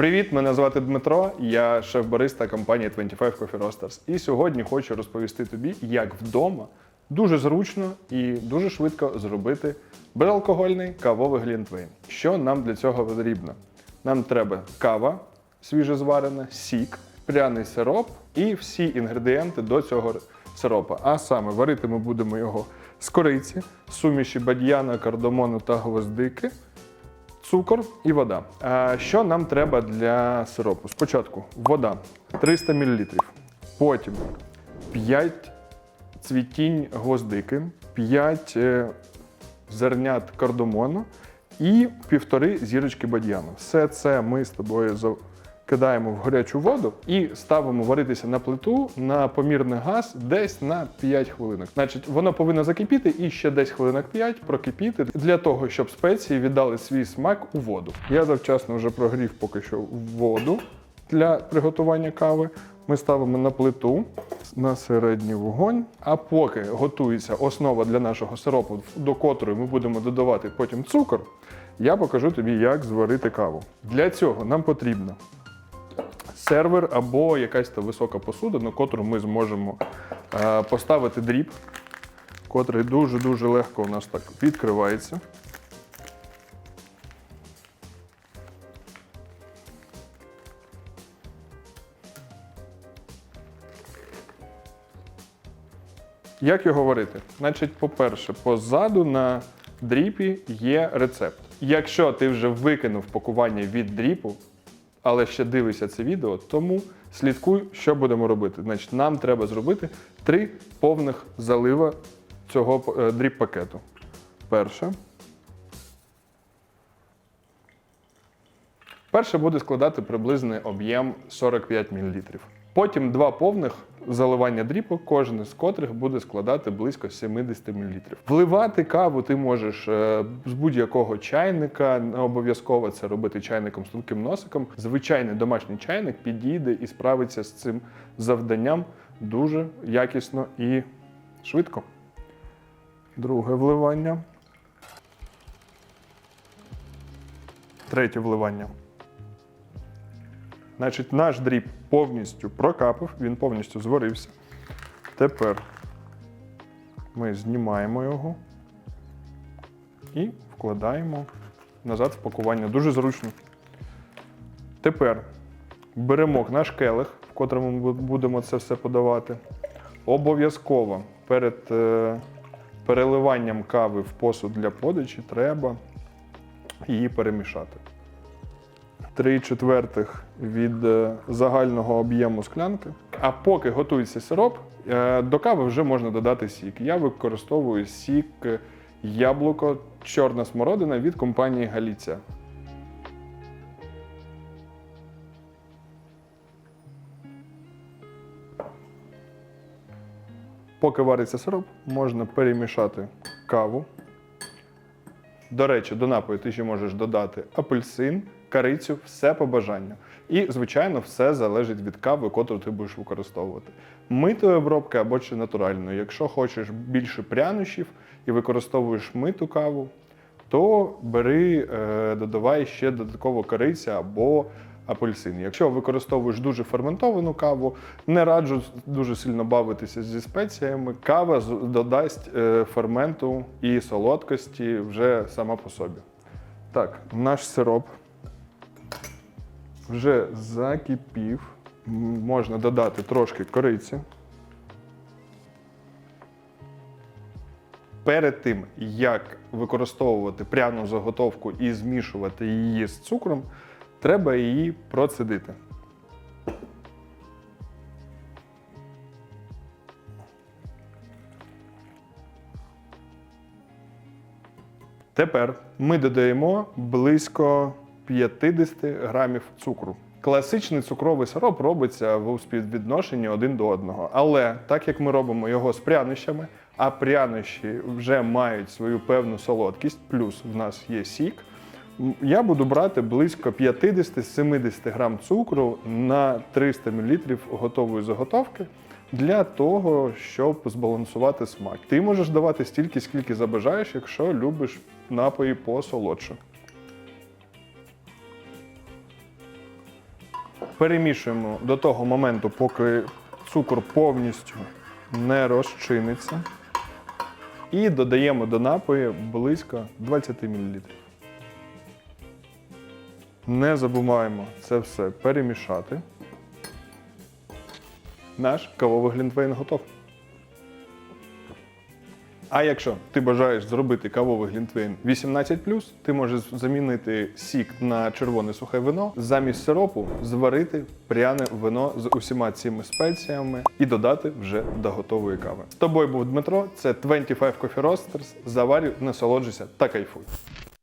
Привіт, мене звати Дмитро, я шеф-бариста компанії 25 Coffee Roasters. І сьогодні хочу розповісти тобі, як вдома дуже зручно і дуже швидко зробити безалкогольний кавовий глінтвейн. Що нам для цього потрібно? Нам треба кава свіжезварена, сік, пряний сироп і всі інгредієнти до цього сиропа. А саме варити ми будемо його з кориці, суміші бадьяна, кардамону та гвоздики цукор і вода. А що нам треба для сиропу? Спочатку вода 300 мл, потім 5 цвітінь гвоздики, 5 е, зернят кардамону і півтори зірочки бадьяну. Все це ми з тобою кидаємо в гарячу воду і ставимо варитися на плиту на помірний газ десь на 5 хвилинок. Значить, воно повинно закипіти і ще десь хвилинок 5 прокипіти для того, щоб спеції віддали свій смак у воду. Я завчасно вже прогрів поки що воду для приготування кави. Ми ставимо на плиту на середній вогонь. А поки готується основа для нашого сиропу, до котрої ми будемо додавати потім цукор, я покажу тобі, як зварити каву. Для цього нам потрібно сервер або якась та висока посуда, на котру ми зможемо е, поставити дріб, котрий дуже-дуже легко у нас так відкривається. Як його варити? Значить, по-перше, позаду на дріпі є рецепт. Якщо ти вже викинув пакування від дріпу, але ще дивишся це відео, тому слідкуй, що будемо робити. Значить, нам треба зробити три повних залива цього е, дріп-пакету. Перше. Перше буде складати приблизний об'єм 45 мл. Потім два повних заливання дріпу, кожен з котрих буде складати близько 70 мл. Вливати каву ти можеш е, з будь-якого чайника, не обов'язково це робити чайником з тонким носиком. Звичайний домашній чайник підійде і справиться з цим завданням дуже якісно і швидко. Друге вливання. Третє вливання. Значить, наш дріб повністю прокапав, він повністю зварився. Тепер ми знімаємо його і вкладаємо назад в пакування. Дуже зручно. Тепер беремо наш келих, в котрому ми будемо це все подавати. Обов'язково перед е, переливанням кави в посуд для подачі треба її перемішати. 3 четвертих від е, загального об'єму склянки. А поки готується сироп, е, до кави вже можна додати сік. Я використовую сік е, яблуко чорна смородина від компанії Галіця. Поки вариться сироп, можна перемішати каву. До речі, до напою ти ще можеш додати апельсин, корицю, все по бажанню. І, звичайно, все залежить від кави, котру ти будеш використовувати. Митої обробки або чи натуральної. Якщо хочеш більше прянощів і використовуєш миту каву, то бери, е, додавай ще додатково кориця або апельсин. Якщо використовуєш дуже ферментовану каву, не раджу дуже сильно бавитися зі спеціями. Кава додасть е, ферменту і солодкості вже сама по собі. Так, наш сироп вже закипів. Можна додати трошки кориці. Перед тим, як використовувати пряну заготовку і змішувати її з цукром, треба її процедити. Тепер ми додаємо близько 50 грамів цукру. Класичний цукровий сироп робиться в співвідношенні один до одного. Але так як ми робимо його з прянощами, а прянощі вже мають свою певну солодкість, плюс в нас є сік, я буду брати близько 50-70 грам цукру на 300 мл готової заготовки для того, щоб збалансувати смак. Ти можеш давати стільки, скільки забажаєш, якщо любиш напої посолодше. Перемішуємо до того моменту, поки цукор повністю не розчиниться. І додаємо до напою близько 20 мл. Не забуваємо це все перемішати. Наш кавовий глінтвейн готов. А якщо ти бажаєш зробити кавовий глінтвейн 18+, ти можеш замінити сік на червоне сухе вино, замість сиропу зварити пряне вино з усіма цими спеціями і додати вже до готової кави. З тобою був Дмитро, це 25 Coffee Roasters. Заварю, насолоджуйся та кайфуй.